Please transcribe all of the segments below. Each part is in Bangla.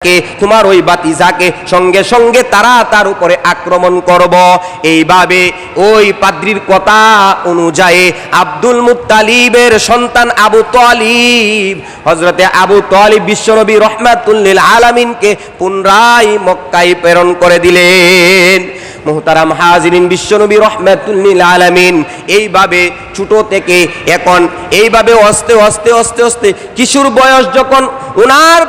কে তোমার ওই বাতিজাকে সঙ্গে সঙ্গে তারা তার উপরে আক্রমণ করব। এইভাবে ওই পাদ্রির কথা অনুযায়ী আব্দুল মুত্তালিবের সন্তান আবু তালিব হজরতে আবু তালিব বিশ্বনবী রহমাতুল্লিল আলামিনকে পুনরায় মক্কায় প্রেরণ করে দিলেন। মোহতারাম হাজিরিন বিশ্বনবী রহমাতুল্লিল আলামিন এইভাবে ছোট থেকে এখন এইভাবে অস্তে অস্তে অস্তে অস্তে কিশোর বয়স যখন ওনার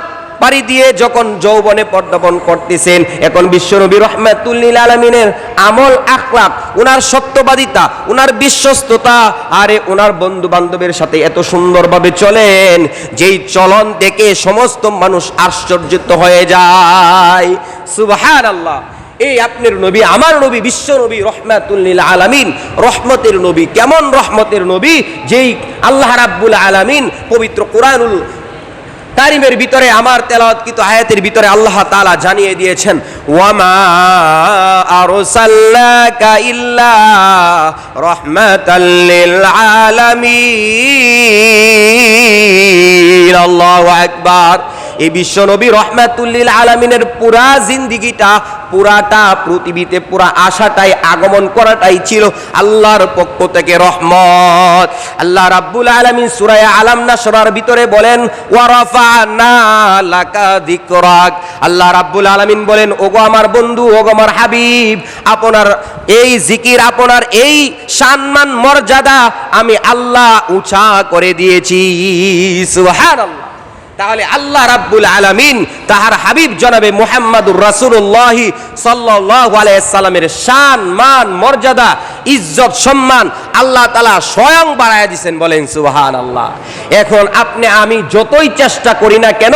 পাড়ি দিয়ে যখন যৌবনে পদ্মপন করতেছেন, এখন বিশ্বনবী রহমাতুল্লিল আলমিনের আমল, আখলাক ওনার সত্যবাদিতা ওনার বিশ্বস্ততা, আরে ওনার বন্ধু বান্ধবের সাথে এত সুন্দরভাবে চলেন, যেই চলন দেখে সমস্ত মানুষ আশ্চর্যিত হয়ে যায়। সুবহান আল্লাহ এই আপনার নবী, আমার নবী বিশ্ব নবী রহমাতুল্লিল আলামিন, রহমতের নবী, কেমন রহমতের নবী? যেই আল্লাহ রাব্বুল আলামিন পবিত্র কোরআনুল তারিমের ভিতরে, আমার তেলাওয়াতকৃত আয়াতের ভিতরে আল্লাহ তালা জানিয়ে দিয়েছেন, ওয়ামা আরসালনাকা ইল্লা রাহমাতাল লিল আলামিন। আল্লাহু আকবার। এই বিশ্ব নবী রহমাতুল্লিল আলামিনের পুরা জিন্দিগিটা, পুরাটা পৃথিবীতে, পুরা আশাটাই আগমন করাটাই ছিল আল্লাহর পক্ষ থেকে রহমত। আল্লাহ রাব্বুল আলামিন সূরা আলাম নাসরার ভিতরে বলেন ওয়ারাফানা লাকা যিকরাক। আল্লাহ রাব্বুল আলামিন বলেন, ওগো আমার বন্ধু, ওগো আমার হাবিব, আপনার এই জিকির, আপনার এই সম্মান মর্যাদা আমি আল্লাহ উঁচা করে দিয়েছি। সুবহানাল্লাহ। তাহলে আল্লাহ রাব্বুল আলামিন তাহার হাবিব জনাবে মুহাম্মাদুর রাসূলুল্লাহ সাল্লাল্লাহু আলাইহি সাল্লামের শান, মান, মর্যাদা, ইজ্জত, সম্মান আল্লাহ তাআলা স্বয়ং বাড়ায় দিবেন বলেন, সুবহানাল্লাহ। এখন আপনি, আমি যতই চেষ্টা করি না কেন,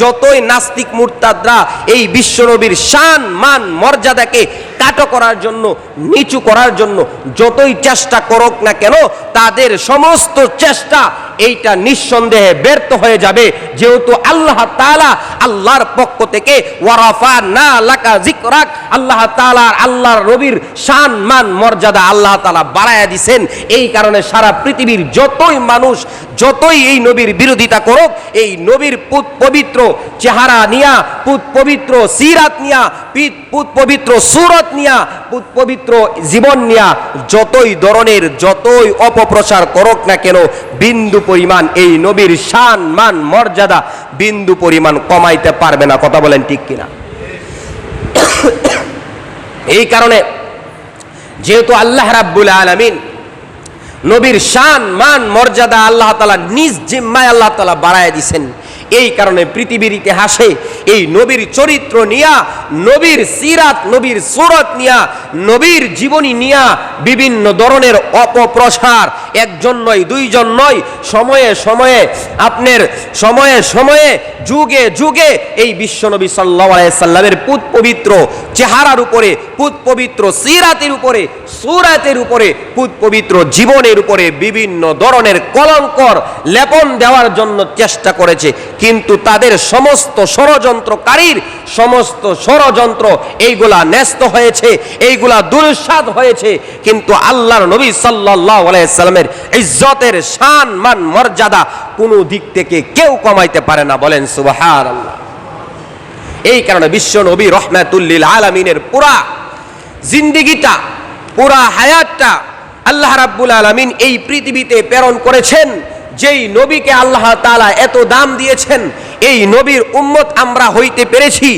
যতই নাস্তিক মুরতাদরা এই বিশ্বনবীর শান, মান, মর্যাদাকে কাটো করার জন্য, নিচু করার জন্য যতই চেষ্টা করুক না কেন, তাদের সমস্ত চেষ্টা এইটা নিঃসন্দেহে ব্যর্থ হয়ে যাবে। যেহেতু আল্লাহ তালা আল্লাহর পক্ষ থেকে ওয়ারাফা না লাকা যিকরাক, আল্লাহ তাআলার আল্লাহর নবীর শান, মান, মর্যাদা আল্লাহ তালা বাড়ায়া দিছেন। এই কারণে সারা পৃথিবীর যতই মানুষ, যতই এই নবীর বিরোধিতা করুক, এই নবীর পুত পবিত্র চেহারা নিয়া, পুত পবিত্র সিরাত নিয়া পিত পুত পবিত্র সুরত নিয়া পবিত্র জীবন নিয়া যতই ধরনের, যতই অপপ্রচার করুক না কেন, বিন্দু পরিমাণ এই নবীর শান, মান, মর্যাদা বিন্দু পরিমাণ কমাইতে পারবে না। কথা বলেন ঠিক কিনা? এই কারণে যেহেতু আল্লাহ রাব্বুল আলামিন নবীর শান, মান, মর্যাদা আল্লাহ তালা নিজ জিম্মায় আল্লাহ তালা বাড়ায় দিছেন। এই কারণে পৃথিবীর ইতিহাসে এই নবীর চরিত্র নিয়া, নবীর সিরাত, নবীর সুরত নিয়া, নবীর জীবনী নিয়া বিভিন্ন ধরনের অপপ্রসার, একজন নয়, দুইজন নয়, সময়ে সময়ে আপনার সময়ে সময়ে, যুগে যুগে এই বিশ্বনবী সাল্লাহ সাল্লামের পুত পবিত্র চেহারার উপরে, পুত পবিত্র সিরাতের উপরে, সুরাতের উপরে, পুত পবিত্র জীবনের উপরে বিভিন্ন ধরনের কলঙ্কর লেপন দেওয়ার জন্য চেষ্টা করেছে। কিন্তু তাদের সমস্ত ষড়যন্ত্রকারীর সমস্ত ষড়যন্ত্র এইগুলা ন্যস্ত হয়েছে, এইগুলা দুরসাদ হয়েছে। কিন্তু আল্লাহর নবী সাল্লাহ আলাইসাল্লামের ইজ্জতের শান, মান, মর্যাদা কোনো দিক থেকে কেউ কমাইতে পারে না। বলেন সুবাহার আল্লাহ এই কারণে বিশ্ব নবী রহমাতুল্লিল আলমিনের পুরা জিন্দিগিটা, পুরা হায়াতটা আল্লাহ রাব্বুল আলমিন এই পৃথিবীতে প্রেরণ করেছেন। যেই নবীকে আল্লাহ তালা এত দাম দিয়েছেন, এই নবীর উম্মত আমরা হইতে পেরেছি।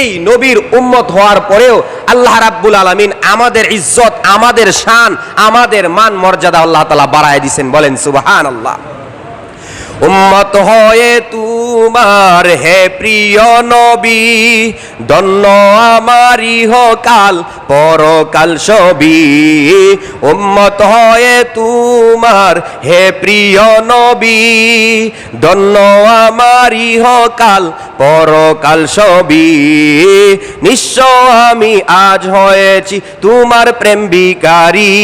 এই নবীর উম্মত হওয়ার পরেও আল্লাহ রাব্বুল আলমিন আমাদের ইজ্জত, আমাদের শান, আমাদের মান মর্যাদা আল্লাহ তালা বাড়ায় দিয়েছেন বলেন সুবাহান আল্লাহ উম্মত হয়ে তোমার হে প্রিয় নবী দন্ন আমারি কাল পরকাল সবি উম্মত হয়ে তোমার। হে প্রিয় নবী দন্ন আমারি কাল পরকাল সবি নিঃস্ব আমি আজ হয়েছি তোমার প্রেম বিকারী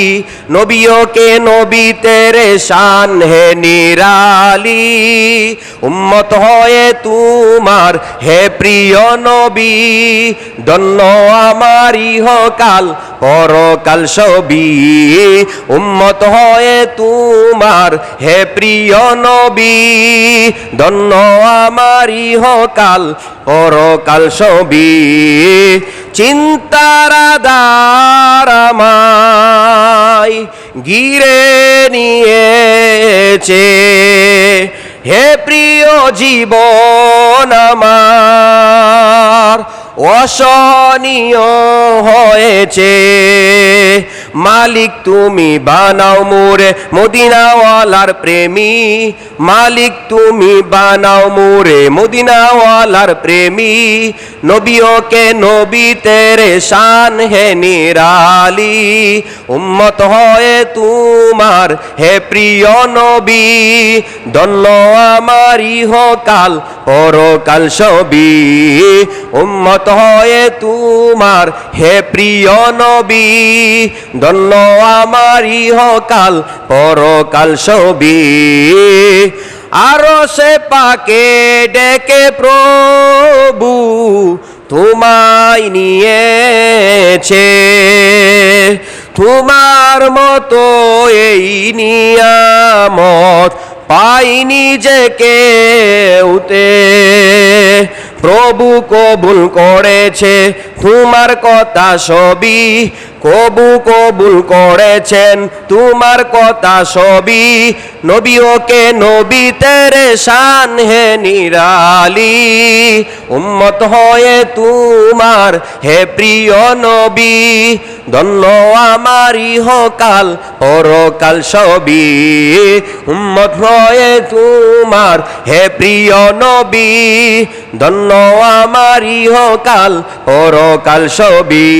নবীকে নবী তেরে শান হে নিরালি। উম্মত হয়ে তোমার, হে প্রিয় নবী দন্ন আমারি কাল পরকাল সবই উম্মত হয়ে তোমার, হে প্রিয় নবী, ধন্য আমারি হকাল পরকাল সবই চিন্তার আমায় গিরে নিয়েছে। হে প্রিয় জীবন আমার অসহনীয় হয়েছে। মালিক তুমি বানাও মোরে, মদিনাওয়ালার প্রেমী। মালিক তুমি বানাও মোরে, মদিনাওয়ালার প্রেমী। নবীকে নবী তেরে শান হে নিরালি। উম্মত হয়ে তোমার হে প্রিয় নবী। দন্ন আমারি হকাল, পরকাল সবই উম্মত হয়ে তোমার হে প্রিয় নবী। দন্ন আমারি হকাল পরকাল সবই আরও সে পাকে ডেকে প্রভু, তোমায় নিয়েছে। তোমার মতো এই নিয়ামত পাইনি যে কেউতে। প্রভু কবুল করেছে তোমার কথা সবই কবু কবুল করেছেন। তোমার কথা সবই নবী ওকে নবী তেরে শান হে নিরালি। উম্মত হয়ে তোমার হে প্রিয় নবী। ধন্য আমারি হকাল, পরকাল সবই। উম্মত হয়ে তোমার হে প্রিয় নবী। ধন্য আমারি হকাল পরকাল সবই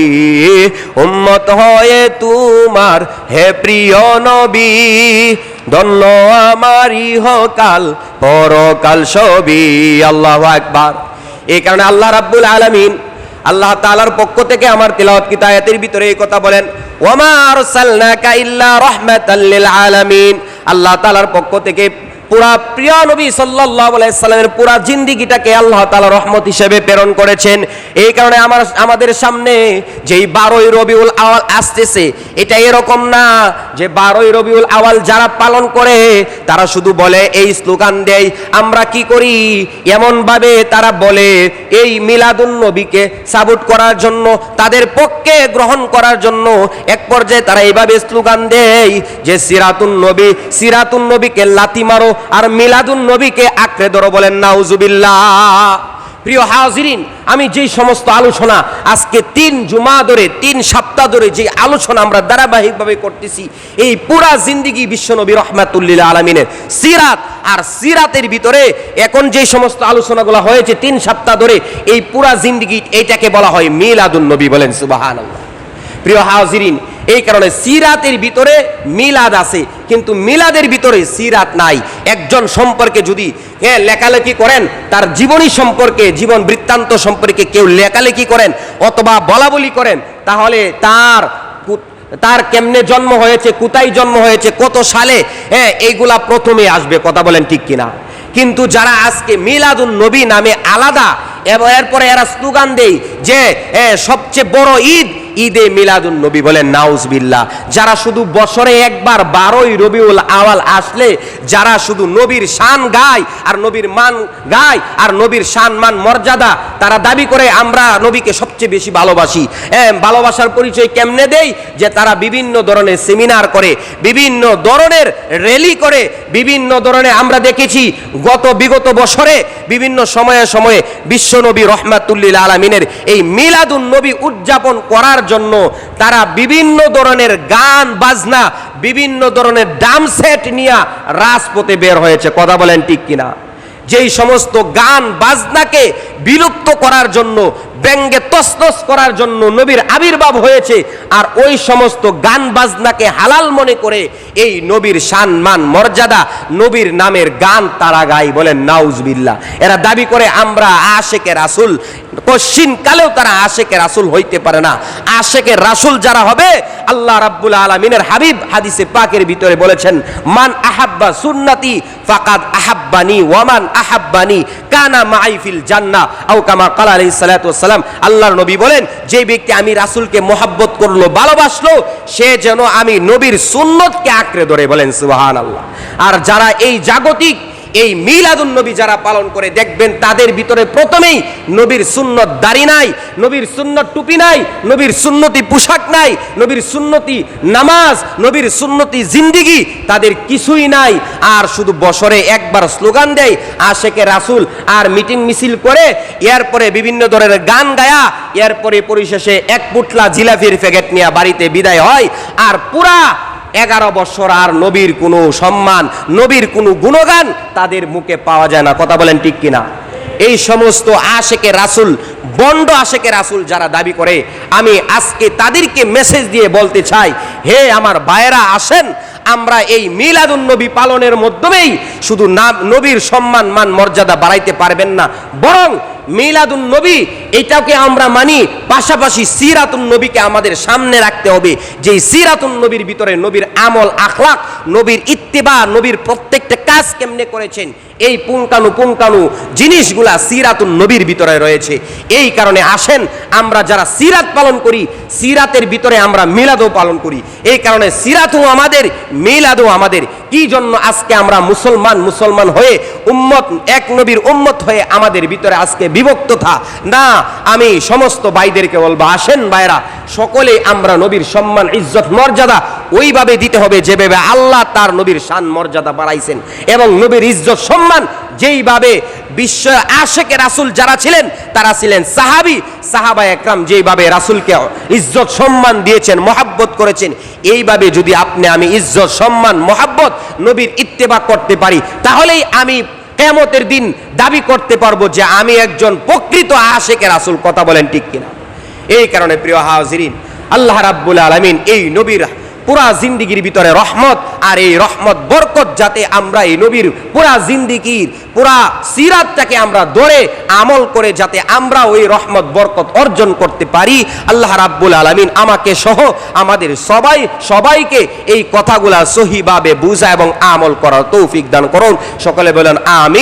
উম্মত হয়ে তোমার, হে প্রিয় নবী, ধন্য আমারি হকাল, পরকাল সবই আল্লাহ আকবার। এই কারণে আল্লাহ রাব্বুল আলামিন আল্লাহ তাআলার পক্ষ থেকে আমার তেলাওয়াত কিতায়াতের ভিতরে এই কথা বলেন ওমা আরসালনাকা ইল্লা রাহমাতাল লিল আলামিন। আল্লাহ তাআলার পক্ষ থেকে পুরা প্রিয় নবী সাল্লাল্লাহু আলাইহি সাল্লামের পুরা জিন্দিগিটাকে আল্লাহ তাআলা রহমত হিসেবে প্রেরণ করেছেন। এই কারণে আমার, আমাদের সামনে যেই বারোই রবিউল আওয়াল আসতেছে, এটা এরকম না যে বারোই রবিউল আওয়াল যারা পালন করে, তারা শুধু বলে, এই স্লোগান দেয়, আমরা কি করি? এমন ভাবে তারা বলে, এই মিলাদুন নবীকে সাপোর্ট করার জন্য, তাদের পক্ষে গ্রহণ করার জন্য এক পর্যায়ে তারা এইভাবে স্লোগান দেয় যে, সিরাতুন নবী, সিরাতুন নবীকে লাতি মারো আর মিলাদুন নবীকে আঁকড়ে ধরো বলেন, নাউজুবিল্লাহ। প্রিয় হাজিরিন, আমি যেই সমস্ত আলোচনা আজকে তিন জুমা ধরে, তিন সপ্তাহ ধরে যে আলোচনা আমরা ধারাবাহিকভাবে করতেছি, এই পুরা জিন্দিগি বিশ্বনবী রহমাতুল্লিল আলমিনের সিরাত আর সিরাতের ভিতরে এখন যে সমস্ত আলোচনাগুলো হয়েছে তিন সপ্তাহ ধরে, এই পুরা জিন্দিগি এইটাকে বলা হয় মিলাদুন নবী বলেন সুবাহান প্রিয় হাজিরিন, এই কারণে সিরাতের ভিতরে মিলাদ আছে কিন্তু মিলাদের ভিতরে সিরাত নাই। একজন সম্পর্কে যদি হ্যাঁ লেখালেখি করেন, তার জীবনী সম্পর্কে, জীবন বৃত্তান্ত সম্পর্কে কেউ লেখালেখি করেন অথবা বলা বলি করেন, তাহলে তার তার কেমনে জন্ম হয়েছে, কোথায় জন্ম হয়েছে, কত সালে হ্যাঁ এইগুলা প্রথমে আসবে, কথা বলেন ঠিক কিনা? কিন্তু যারা আজকে মিলাদুন নবী নামে আলাদা, এবং এরপরে এরা স্লোগান দেয় যে সবচেয়ে বড় ঈদ ঈদে মিলাদুন নবী বলেন, নাউজবিল্লাহ। যারা শুধু বছরে একবার, বারোই রবিউল আওয়াল আসলে, যারা শুধু নবীর শান গায় আর নবীর মান গায় আর নবীর শান মান মর্যাদা, তারা দাবি করে, আমরা নবীকে সবচেয়ে বেশি ভালোবাসি। হ্যাঁ ভালোবাসার পরিচয় কেমনে দেই? যে তারা বিভিন্ন ধরনের সেমিনার করে, বিভিন্ন ধরনের র্যালি করে, বিভিন্ন ধরনের আমরা দেখেছি, গত বিগত বছরে বিভিন্ন সময়ে সময়ে বিশ্বনবী রহমাতুল্লিল আলমিনের এই মিলাদুন নবী উদযাপন করার জন্য তারা বিভিন্ন ধরনের গান, বাজনা, বিভিন্ন ধরনের ডাম সেট নিয়ে রাজপথে বের হয়েছে। কথা বলেন ঠিক কিনা? যেই সমস্ত গান, বাজনাকে বিলুপ্ত করার জন্য ব্যঙ্গে তসনস করার জন্য নবীর আবির্ভাব হয়েছে, আর ওই সমস্ত গান বাজনাকে হালাল মনে করে এই নবীর সম্মান মর্যাদা নবীর নামের গান তারা গাই বলেন, নাউজবিল্লাহ। এরা দাবি করে, আমরা আশেকে রাসুল। কালেও তারা আশেকে রাসুল হইতে পারে না। আশেকে রাসুল যারা হবে, আল্লাহ রাব্বুল আলমিনের হাবিব হাদিসে পাকের ভিতরে বলেছেন, মান আহাব্বা সুন্নাতি ফাকাদ আহাব্বানি ওয়ামান আহাব্বানি কানা মাইফিল জান্না আও কামা কালা আলাইহিস সালাতু ওয়াসসালাম আল্লাহর নবী বলেন, যে ব্যক্তি আমি রাসুলকে মোহাব্বত করল, ভালোবাসলো, সে যেন আমি নবীর সুন্নতকে আঁকড়ে ধরে বলেন সুবহানাল্লাহ। আর যারা এই জাগতিক এই মিলাদুন নবী যারা পালন করে দেখবেন তাদের ভিতরে প্রথমেই নবীর সুন্নত দাড়ি নাই, নবীর সুন্নত টুপি নাই, নবীর সুন্নতি পোশাক নাই, নবীর সুন্নতি নামাজ, নবীর সুন্নতি জিন্দিগি তাদের কিছুই নাই। আর শুধু বছরে একবার স্লোগান দেয়, আশেকে রাসুল আর মিটিং মিছিল করে, এরপরে বিভিন্ন ধরনের গান গায়া, এরপরে পরিশেষে এক পুটলা জিলাফির প্যাকেট নিয়ে বাড়িতে বিদায় হয়, আর পুরা এগারো বছর আর নবীর কোনো সম্মান, নবীর কোনো গুণগান তাদের মুখে পাওয়া যায় না। কথা বলেন ঠিক কিনা? এই সমস্ত আশেকে রাসুল, বন্ড আশেকে রাসুল যারা দাবি করে, আমি আজকে তাদেরকে মেসেজ দিয়ে বলতে চাই, হে আমার ভাইয়েরা আসেন, আমরা এই মিলাদুন নবী পালনের মাধ্যমেই শুধু নাম, নবীর সম্মান, মান, মর্যাদা বাড়াইতে পারবেন না, বরং মিলাদুন নবী, এটাকে আমরা মানি, পাশাপাশি সিরাতুন নবীকে আমাদের সামনে রাখতে হবে। যে সিরাতুন নবীর ভিতরে নবীর আমল, আখলাক, নবীর ইত্তেবা, নবীর প্রত্যেকটা কাজ কেমনে করেছেন, এই পুঙ্কানু পুঙ্কানু জিনিসগুলা সিরাতুন নবীর ভিতরে রয়েছে। এই কারণে আসেন, আমরা যারা সিরাত পালন করি, সিরাতের ভিতরে আমরা মিলাদও পালন করি। এই কারণে সিরাতও আমাদের, মিলাদও আমাদের। কি জন্য আজকে আমরা মুসলমান মুসলমান হয়ে উম্মত, এক নবীর উম্মত হয়ে আমাদের ভিতরে আজকে বিভক্ত থা? না, আমি সমস্ত ভাইদেরকে বলব, আসেন ভাইরা সকলে আমরা নবীর সম্মান, ইজ্জত, মর্যাদা ওইভাবে দিতে হবে যেভাবে আল্লাহ তার নবীর শান, মর্যাদা বাড়াইছেন এবং নবীর ইজ্জত, সম্মান যেইভাবে বিশ্ব আশেকে রাসুল যারা ছিলেন, তারা ছিলেন সাহাবি। সাহাবা একরাম যেইভাবে রাসুলকে ইজ্জত, সম্মান দিয়েছেন, মহাব্বত করেছেন, এইভাবে যদি আপনি আমি ইজ্জত, সম্মান, মহাব্বত নবীর ইত্তেবা করতে পারি, তাহলেই আমি কেমতের দিন দাবি করতে পারব যে আমি একজন প্রকৃত আশেকে রাসুল। কথা বলেন ঠিক কিনা? এই কারণে প্রিয় হাজিরিন, আল্লাহ রাব্বুল আলামিন এই নবীর পুরা জিন্দিগির ভিতরে রহমত, আর এই রহমত বরকত যাতে আমরা এই নবীর পুরা জিন্দিগির, পুরা সিরাতটাকে আমরা ধরে আমল করে যাতে আমরা ওই রহমত, বরকত অর্জন করতে পারি। আল্লাহ রাব্বুল আলামিন আমাকে সহ আমাদের সবাই, সবাইকে এই কথাগুলা সহিভাবে বুঝা এবং আমল করার তৌফিক দান করুন। সকলে বলেন আমি